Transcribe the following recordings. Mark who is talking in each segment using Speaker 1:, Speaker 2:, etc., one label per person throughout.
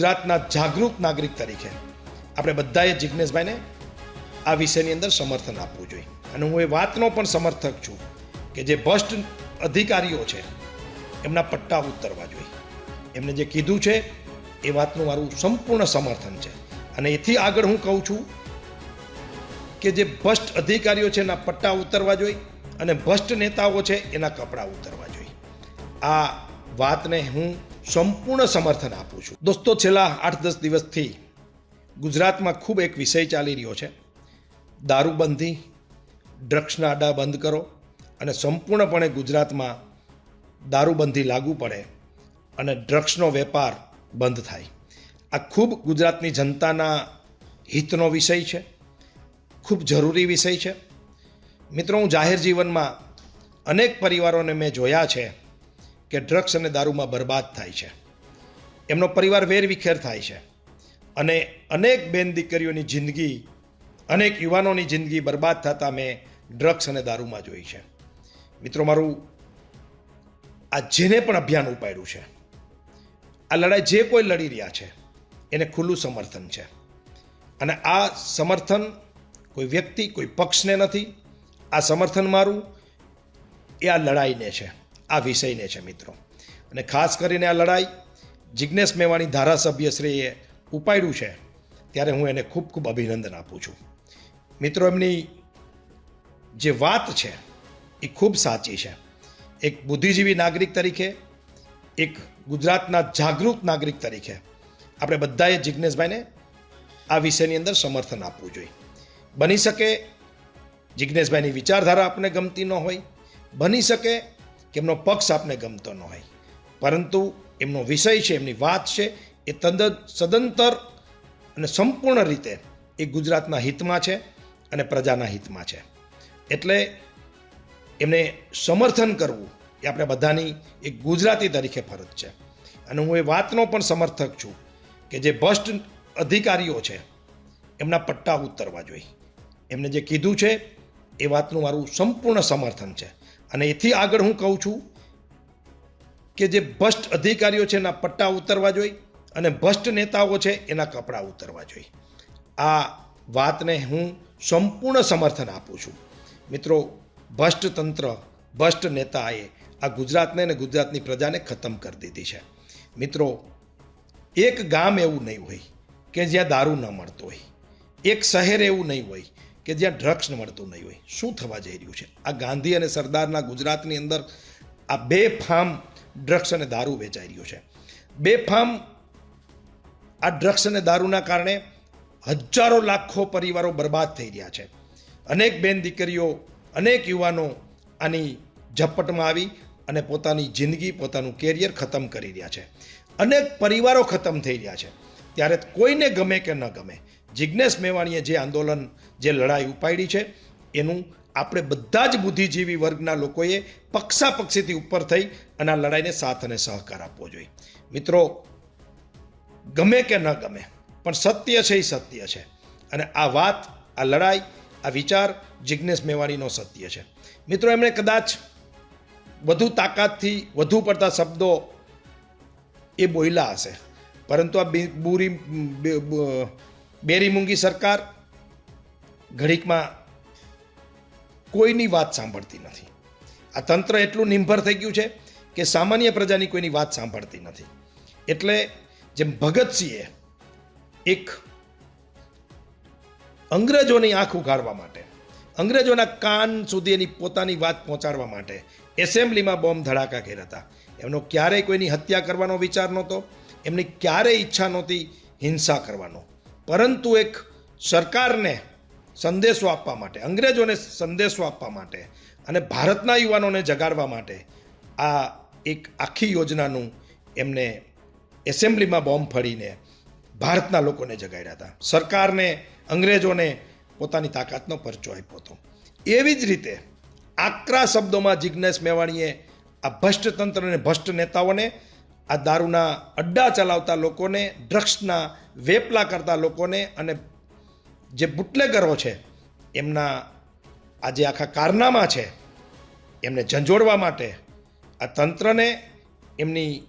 Speaker 1: ગુજરાતના જાગૃત નાગરિક તરીકે આપણે બધાએ જિજ્ઞેશભાઈને આ વિષયની અંદર સમર્થન આપવું જોઈએ. અને હું એ વાતનો પણ સમર્થક છું કે જે ભ્રષ્ટ અધિકારીઓ છે, એમના પટ્ટા ઉતરવા જોઈએ. એમને જે કીધું છે, એ વાતનું મારું સંપૂર્ણ સમર્થન છે. અને એથી આગળ હું કહું છું કે જે ભ્રષ્ટ અધિકારીઓ છે, એના પટ્ટા ઉતરવા જોઈએ અને ભ્રષ્ટ નેતાઓ છે, એના કપડાં ઉતરવા જોઈએ. આ વાતને હું સંપૂર્ણ સમર્થન આપું છું. દોસ્તો, છેલ્લા આઠ દસ દિવસથી ગુજરાતમાં ખૂબ એક વિષય ચાલી રહ્યો છે. દારૂબંધી, ડ્રગ્સના આડા બંધ કરો અને સંપૂર્ણપણે ગુજરાતમાં દારૂબંધી લાગુ પડે અને ડ્રગ્સનો વેપાર બંધ થાય. આ ખૂબ ગુજરાતની જનતાના હિતનો વિષય છે. ખૂબ જરૂરી વિષય છે. મિત્રો, હું જાહેર જીવનમાં અનેક પરિવારોને મેં જોયા છે કે ડ્રગ્સ અને દારૂમાં બરબાદ થાય છે. એમનો પરિવાર વેરવિખેર થાય છે. અને અનેક બેન દીકરીઓની જિંદગી, અનેક યુવાનોની જિંદગી બરબાદ થતાં મેં ડ્રગ્સ અને દારૂમાં જોઈ છે. મિત્રો, મારું આ જેને પણ અભિયાન ઉપાડ્યું છે, આ લડાઈ જે કોઈ લડી રહ્યા છે, એને ખુલ્લું સમર્થન છે. અને આ સમર્થન કોઈ વ્યક્તિ, કોઈ પક્ષને નથી. આ સમર્થન મારું એ આ લડાઈને છે. આ વિષયને છે, મિત્રો. અને ખાસ કરીને આ લડાઈ જિજ્ઞેશ મેવાણી ધારાસભ્યશ્રીએ ઉપાડ્યું છે, ત્યારે હું એને ખૂબ ખૂબ અભિનંદન આપું છું. મિત્રો, એમની જે વાત છે, એ ખૂબ સાચી છે. એક બુદ્ધિજીવી નાગરિક તરીકે, એક ગુજરાતના જાગૃત નાગરિક તરીકે આપણે બધાએ જિજ્ઞેશભાઈને આ વિષયની અંદર સમર્થન આપવું જોઈએ. બની શકે જિજ્ઞેશભાઈની વિચારધારા આપને ગમતી ન હોય, બની શકે કે એમનો પક્ષ આપને ગમતો ન હોય. પરંતુ એમનો વિષય છે, એમની વાત છે, એ તદ્દ સદંતર અને સંપૂર્ણ રીતે એ ગુજરાતના હિતમાં છે અને પ્રજાના હિતમાં છે. એટલે એમને સમર્થન કરવું એ આપણે બધાની એક ગુજરાતી તરીકે ફરજ છે. અને હું એ વાતનો પણ સમર્થક છું કે જે ભ્રષ્ટ અધિકારીઓ છે, એમના પટ્ટા ઉતરવા જોઈએ. એમને જે કીધું છે, એ વાતનું મારું સંપૂર્ણ સમર્થન છે. અને એથી આગળ હું કહું છું કે જે ભ્રષ્ટ અધિકારીઓ છે, એના પટ્ટા ઉતરવા જોઈએ અને ભ્રષ્ટ નેતાઓ છે, એના કપડાં ઉતરવા જોઈએ. આ વાતને હું સંપૂર્ણ સમર્થન આપું છું. મિત્રો, ભ્રષ્ટ તંત્ર, ભ્રષ્ટ નેતાએ આ ગુજરાતને અને ગુજરાતની પ્રજાને ખતમ કરી દીધી છે. મિત્રો, એક ગામ એવું નહીં હોય કે જ્યાં દારૂ ન મળતો હોય. એક શહેર એવું નહીં હોય કે જ્યાં ડ્રગ્સ મળતું નહીં હોય. શું થવા જઈ રહ્યું છે? આ ગાંધી અને સરદારના ગુજરાતની અંદર આ બે ફાર્મ ડ્રગ્સ અને દારૂ વેચાઈ રહ્યું છે. બે ફાર્મ આ ડ્રગ્સ અને દારૂના કારણે હજારો લાખો પરિવારો બરબાદ થઈ રહ્યા છે. અનેક બેન દીકરીઓ, અનેક યુવાનો આની ઝપટમાં આવી અને પોતાની જિંદગી, પોતાનું કેરિયર ખતમ કરી રહ્યા છે. અનેક પરિવારો ખતમ થઈ રહ્યા છે. ત્યારે કોઈને ગમે કે ન ગમે જિજ્ઞેશ મેવાણીએ જે આંદોલન, જે લડાઈ ઉપાડી છે, એનું આપણે બધા જ બુદ્ધિજીવી વર્ગના લોકોએ પક્ષાપક્ષીથી ઉપર થઈ અને આ લડાઈને સાથ અને સહકાર આપવો જોઈએ. મિત્રો, ગમે કે ન ગમે, પણ સત્ય છે એ સત્ય છે. અને આ વાત, આ લડાઈ, આ વિચાર જિજ્ઞેશ મેવાણીનો સત્ય છે. મિત્રો, એમણે કદાચ વધુ તાકાતથી વધુ પડતા શબ્દો એ બોયલા હશે. પરંતુ આ બુરી બેરી મૂંગી સરકાર ઘડીકમાં કોઈની વાત સાંભળતી નથી. આ તંત્ર એટલું નિર્ભર થઈ ગયું છે કે સામાન્ય પ્રજાની કોઈની વાત સાંભળતી નથી. એટલે જેમ ભગતસિંહે એક અંગ્રેજોની આંખ ઉઘાડવા માટે, અંગ્રેજોના કાન સુધી એની પોતાની વાત પહોંચાડવા માટે એસેમ્બલીમાં બોમ્બ ધડાકા કર્યા હતા. એમનો ક્યારેય કોઈની હત્યા કરવાનો વિચાર નહોતો, એમની ક્યારેય ઈચ્છા નહોતી હિંસા કરવાનો. પરંતુ એક સરકારને સંદેશો આપવા માટે, અંગ્રેજોને સંદેશો આપવા માટે અને ભારતના યુવાનોને જગાડવા માટે આ એક આખી યોજનાનું એમને એસેમ્બલીમાં બોમ્બ ફરીને ભારતના લોકોને જગાડ્યા હતા. સરકારને, અંગ્રેજોને પોતાની તાકાતનો પરચો આપ્યો હતો. એવી જ રીતે આકરા શબ્દોમાં જિજ્ઞેશ મેવાણીએ આ ભ્રષ્ટ તંત્ર અને ભ્રષ્ટ નેતાઓને આ દારૂના અડ્ડા ચલાવતા લોકોને ડ્રગ્સના વેપલા કરતા લોકોને અને જે બુટલેગરો છે, એમના આ જે આખા કારનામા છે, એમને ઝંઝોડવા માટે આ તંત્રને એમની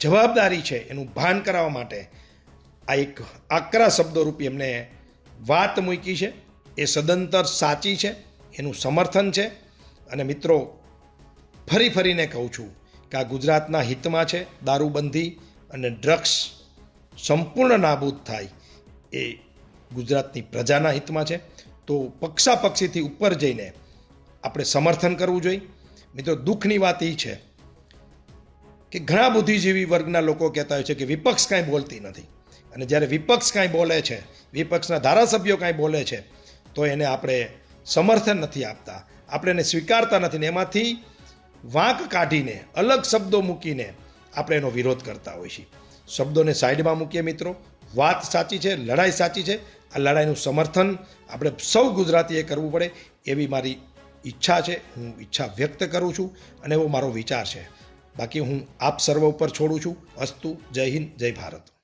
Speaker 1: જવાબદારી છે, એનું ભાન કરાવવા માટે આ એક આકરા શબ્દોરૂપી એમને વાત મૂકી છે. એ સદંતર સાચી છે, એનું સમર્થન છે. અને મિત્રો, ફરી ફરીને કહું છું કે આ ગુજરાતના હિતમાં છે, દારૂબંધી અને ડ્રગ્સ સંપૂર્ણ નાબૂદ થાય એ ગુજરાતની પ્રજાના હિતમાં છે. તો પક્ષાપક્ષીથી ઉપર જઈને આપણે સમર્થન કરવું જોઈએ. મિત્રો, દુઃખની વાત એ છે કે ઘણા બુદ્ધિજીવી વર્ગના લોકો કહેતા હોય છે કે વિપક્ષ કાંઈ બોલતી નથી. અને જ્યારે વિપક્ષ કાંઈ બોલે છે, વિપક્ષના ધારાસભ્યો કાંઈ બોલે છે, તો એને આપણે સમર્થન નથી આપતા. આપણે એને સ્વીકારતા નથી ને એમાંથી વાંક કાઢીને, અલગ શબ્દો મૂકીને આપણે એનો વિરોધ કરતા હોઈએ છીએ. શબ્દોને સાઈડમાં મૂકીએ મિત્રો. વાત સાચી છે, લડાઈ સાચી છે. આ લડાઈનું સમર્થન આપણે સૌ ગુજરાતીએ કરવું પડે એવી મારી ઈચ્છા છે. હું ઈચ્છા વ્યક્ત કરું છું અને એવો મારો વિચાર છે. બાકી હું આપ સર્વ ઉપર છોડું છું. અસ્તુ, જય હિન્દ, જય ભારત.